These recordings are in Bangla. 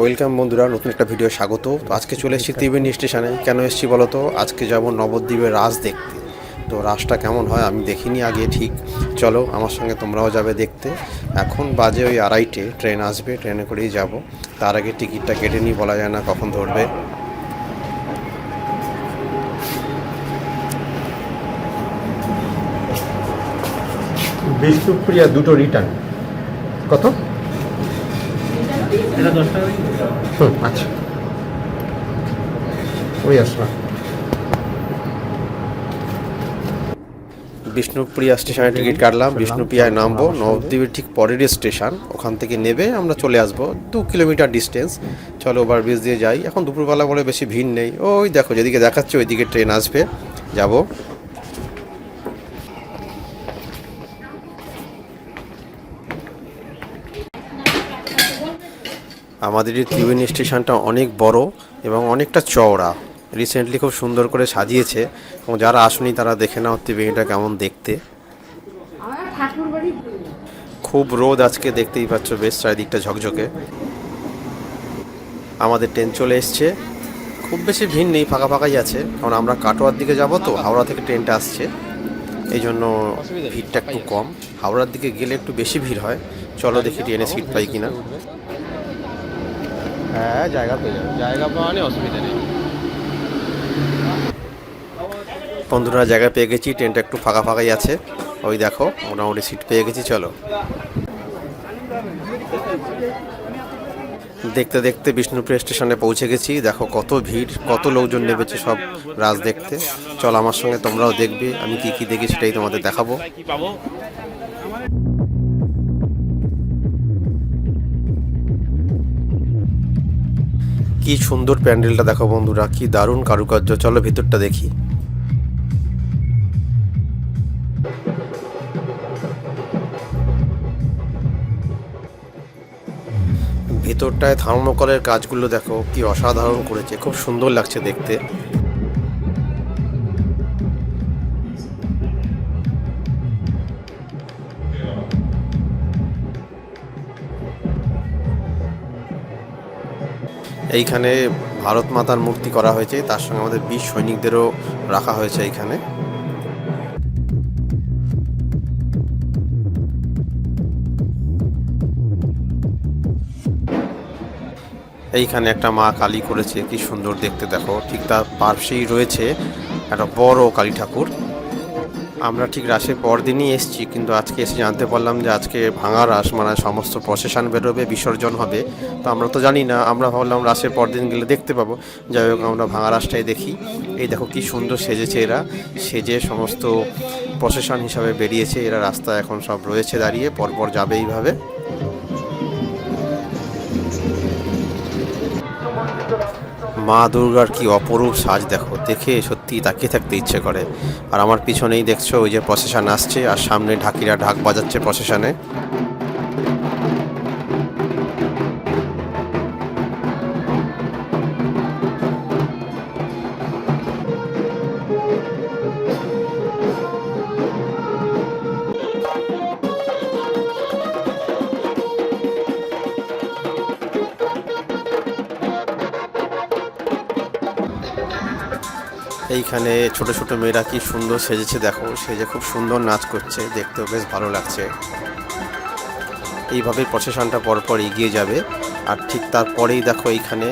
ওয়েলকাম বন্ধুরা, নতুন একটা ভিডিও স্বাগত। তো আজকে চলে এসেছি ত্রিবেণী স্টেশনে। কেন এসেছি বলো তো আজকে যাব নবদ্বীপের রাস দেখতে। তো রাসটা কেমন হয় আমি দেখিনি আগে, ঠিক। চলো, আমার সঙ্গে তোমরাও যাবে দেখতে। এখন বাজে ওই আড়াইটে, ট্রেন আসবে, ট্রেনে করেই যাব। তার আগে টিকিটটা কেটে নিই, বলা যায় না কখন ধরবে। বিষ্ণুপ্রিয়া দুটো রিটার্ন কত? এটা দশ টাকা হুম আচ্ছা। ওই আসলাম বিষ্ণুপ্রিয়া স্টেশনে টিকিট কাটলাম বিষ্ণুপ্রিয়ায় নামবো নবদ্বীপের ঠিক পরেরই স্টেশন ওখান থেকে নেবে আমরা চলে আসব দু কিলোমিটার ডিস্টেন্স চলো ওভার ব্রিজ দিয়ে যাই। এখন দুপুরবেলা বলে বেশি ভিড় নেই। ওই দেখো যেদিকে দেখাচ্ছে ওইদিকে ট্রেন আসবে। যাব। আমাদের এই ত্রিবেণী স্টেশনটা অনেক বড় এবং অনেকটা চওড়া। রিসেন্টলি খুব সুন্দর করে সাজিয়েছে এবং যারা আসুনি তারা দেখে নাও ত্রিবেণীটা কেমন দেখতে। খুব রোদ আজকে, দেখতেই পাচ্ছ বেশ চারিদিকটা ঝকঝকে। আমাদের ট্রেন চলে এসছে। খুব বেশি ভিড় নেই, ফাঁকা ফাঁকাই আছে। কারণ আমরা কাটোয়ার দিকে যাব তো, হাওড়া থেকে ট্রেনটা আসছে। এই জন্য ভিড়টা একটু কম। হাওড়ার দিকে গেলে একটু বেশি ভিড় হয়। চলো দেখি ট্রেনে সিট পাই কিনা। হ্যাঁ জায়গা পেয়ে যাবে। জায়গা পাওয়া অসুবিধা নেই। বন্ধুরা, জায়গা পেয়ে গেছি, ট্রেনটা একটু ফাঁকা ফাঁকাই আছে। ওই দেখো, মোটামুটি সিট পেয়ে গেছি, চলো। দেখতে দেখতে বিষ্ণুপ্রিয়া স্টেশনে পৌঁছে গেছি। দেখো, কত ভিড়, কত লোকজন নেমেছে সব রাজ দেখতে। চল, আমার সঙ্গে তোমরাও দেখবে, আমি কি কি দেখি সেটাই তোমাদের দেখাবো। কি সুন্দর প্যান্ডেলটা দেখো বন্ধুরা, কি দারুণ কারুকার্য। চলো ভিতরটা দেখি। ভেতরটায় থার্মোকলের কাজগুলো দেখো, কি অসাধারণ করেছে, খুব সুন্দর লাগছে দেখতে। এইখানে ভারত মাতার মূর্তি করা হয়েছে। তার সঙ্গে আমাদের বীর সৈনিকদেরও রাখা হয়েছে এইখানে। এইখানে একটা মা কালী করেছে, কি সুন্দর দেখতে দেখো। ঠিক তার পার্শ্বেই রয়েছে একটা বড় কালী ঠাকুর। আমরা ঠিক রাসের পর দিনই এসেছি, কিন্তু আজকে এসে জানতে পারলাম যে আজকে ভাঙা রাস মানে সমস্ত প্রসেশন বেরোবে, বিসর্জন হবে। তো আমরা তো জানি না, আমরা ভাবলাম রাসের পর দিন গেলে দেখতে পাবো। যাই হোক, আমরা ভাঙা রাসটাই দেখি। এই দেখো কি সুন্দর সেজেছে এরা। সেজে সমস্ত প্রসেশন হিসাবে বেরিয়েছে, এরা রাস্তা এখন সব রয়েছে দাঁড়িয়ে, পরপর যাবে এইভাবে। মা দুর্গার কি অপরূপ সাজ দেখো। দেখে সত্যি তাকিয়ে থাকতে ইচ্ছে করে। আর আমার পিছনেই দেখছ ওই যে প্রসেশন আসছে, আর সামনে ঢাকিরা ঢাক বাজাচ্ছে প্রসেশনে এইখানে ছোট ছোট মেয়েরা কি সুন্দর সেজেছে, দেখো, সেজে খুব সুন্দর নাচ করছে, দেখতেও বেশ ভালো লাগছে। এইভাবে প্রসেশনটা পরপর এগিয়ে যাবে, আর ঠিক তারপরেই দেখো এইখানে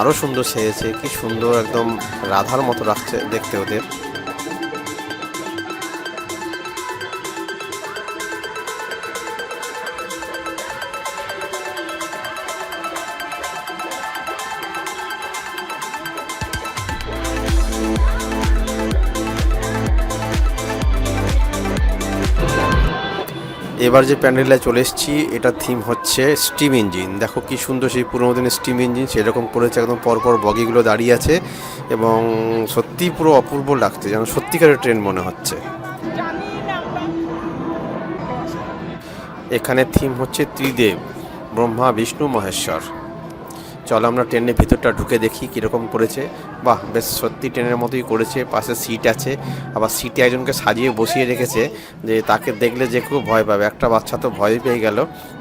আরও সুন্দর সেজেছে, কি সুন্দর একদম রাধার মতো রাখছে দেখতে ওদের। এবার যে প্যান্ডেলে চলে এসেছি এটা থিম হচ্ছে স্টিম ইঞ্জিন দেখো কি সুন্দর সেই পুরোনো দিনের স্টিম ইঞ্জিন সেরকম করেছে একদম পরপর বগিগুলো দাঁড়িয়ে আছে এবং সত্যি পুরো অপূর্ব লাগছে, যেন সত্যিকারের ট্রেন মনে হচ্ছে। এখানে থিম হচ্ছে ত্রিদেব, ব্রহ্মা, বিষ্ণু, মহেশ্বর। চলো আমরা ট্রেনের ভিতরটা ঢুকে দেখি কীরকম করেছে। বাহ, বেশ সত্যি ট্রেনের মতোই করেছে, পাশে সিট আছে। আবার সিটে একজনকে সাজিয়ে বসিয়ে রেখেছে যে তাকে দেখলে যে খুব ভয় পাবে। একটা বাচ্চা তো ভয় পেয়ে গেল।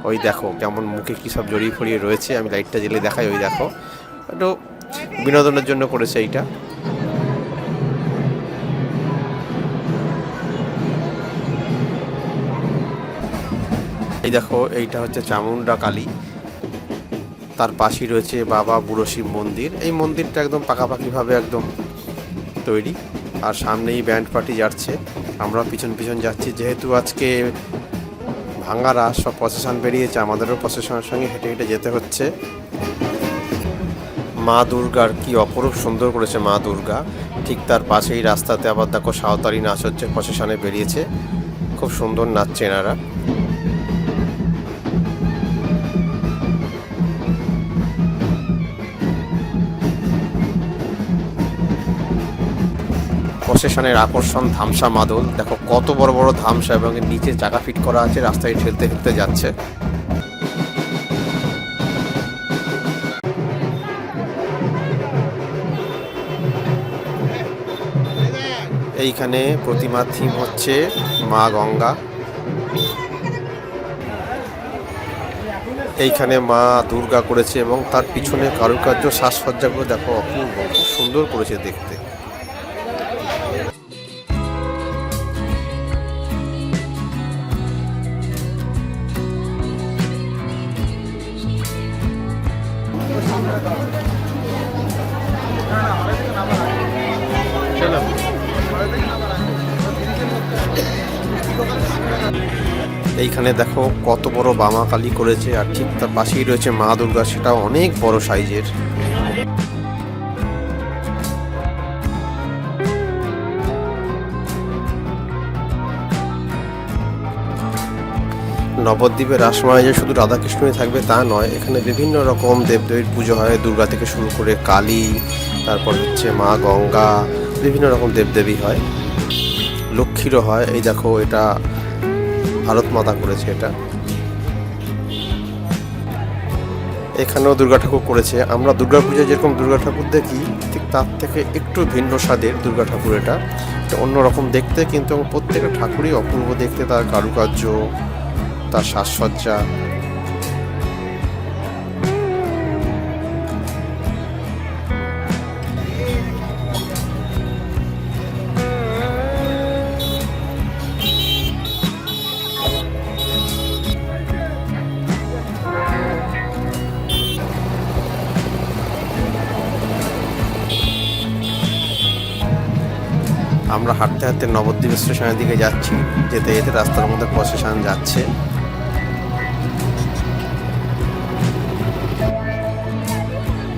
ওই দেখো কেমন মুখে কী সব জড়িয়ে ফড়িয়ে রয়েছে। আমি লাইটটা জেলে দেখাই, ওই দেখো। একটু বিনোদনের জন্য করেছে এইটা। এই দেখো, এইটা হচ্ছে চামুন্ডা কালী। তার পাশেই রয়েছে বাবা বুড়ো শিব মন্দির। এই মন্দিরটা একদম পাকাপাকিভাবে একদম তৈরি। আর সামনেই ব্যান্ড পার্টি যাচ্ছে। আমরা পিছন পিছন যাচ্ছি। যেহেতু আজকে ভাঙ্গারা সব প্রসেশন বেরিয়েছে, আমাদেরও প্রসেশনের সঙ্গে হেঁটে হেঁটে যেতে হচ্ছে। মা দুর্গার কি অপরূপ সুন্দর করেছে মা দুর্গা। ঠিক তার পাশেই রাস্তাতে আবার দেখো সাঁওতালি নাচ হচ্ছে প্রসেশনে বেরিয়েছে। খুব সুন্দর নাচছে এনারা। প্রসেশনের আকর্ষণ ধামসা মাদল। দেখো, কত বড় বড় ধামসা এবং নিচে চাকা ফিট করা আছে, রাস্তায় ঠেলতে ঠেলতে যাচ্ছে। এইখানে প্রতিমা থিম হচ্ছে মা গঙ্গা। এইখানে মা দুর্গা করেছে এবং তার পিছনে কারুকার্য সাজসজ্জাগুলো দেখো, অপূর্ব সুন্দর করেছে দেখতে। এইখানে দেখো কত বড় বামা কালী করেছে, আর ঠিক তার পাশেই রয়েছে মা দুর্গা, সেটাও অনেক বড় সাইজের। নবদ্বীপের রাসময় যে শুধু রাধাকৃষ্ণই থাকবে তা নয়, এখানে বিভিন্ন রকম দেবদেবীর পুজো হয়, দুর্গা থেকে শুরু করে কালী, তারপর হচ্ছে মা গঙ্গা, বিভিন্ন রকম দেবদেবী হয়। লক্ষ্মীরও হয়। এই দেখো, এটা ভারত মাতা করেছে এটা। এখানেও দুর্গা ঠাকুর করেছে। আমরা দুর্গা পুজোয় যেরকম দুর্গা ঠাকুর দেখি, ঠিক তার থেকে একটু ভিন্ন স্বাদের দুর্গা ঠাকুর এটা। এটা অন্যরকম দেখতে, কিন্তু প্রত্যেকটা ঠাকুরই অপূর্ব দেখতে। তার কারুকার্য, তার সাজসজ্জা আমরা হাঁটতে হাঁটতে নবদ্বীপ স্টেশনের দিকে যাচ্ছি, যেতে যেতে রাস্তার মধ্যে প্রসেশন যাচ্ছে।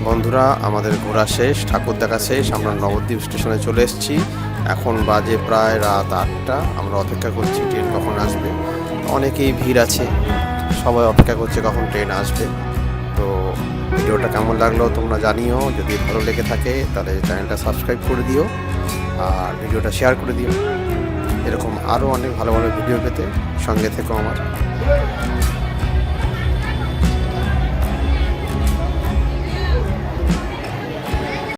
বন্ধুরা, আমাদের ঘোরা শেষ, ঠাকুর দেখা শেষ, আমরা নবদ্বীপ স্টেশনে চলে এসেছি। এখন বাজে প্রায় রাত আটটা, আমরা অপেক্ষা করছি, ট্রেন কখন আসবে? অনেকেই ভিড় আছে, সবাই অপেক্ষা করছে কখন ট্রেন আসবে। তো ভিডিওটা কেমন লাগল তোমরা জানিও, যদি ভালো লেগে থাকে তাহলে চ্যানেলটা সাবস্ক্রাইব করে দিও। আর ভিডিওটা শেয়ার করে দিও। এরকম আরও অনেক ভালো ভালো ভিডিও পেতে সঙ্গে থেকো আমার।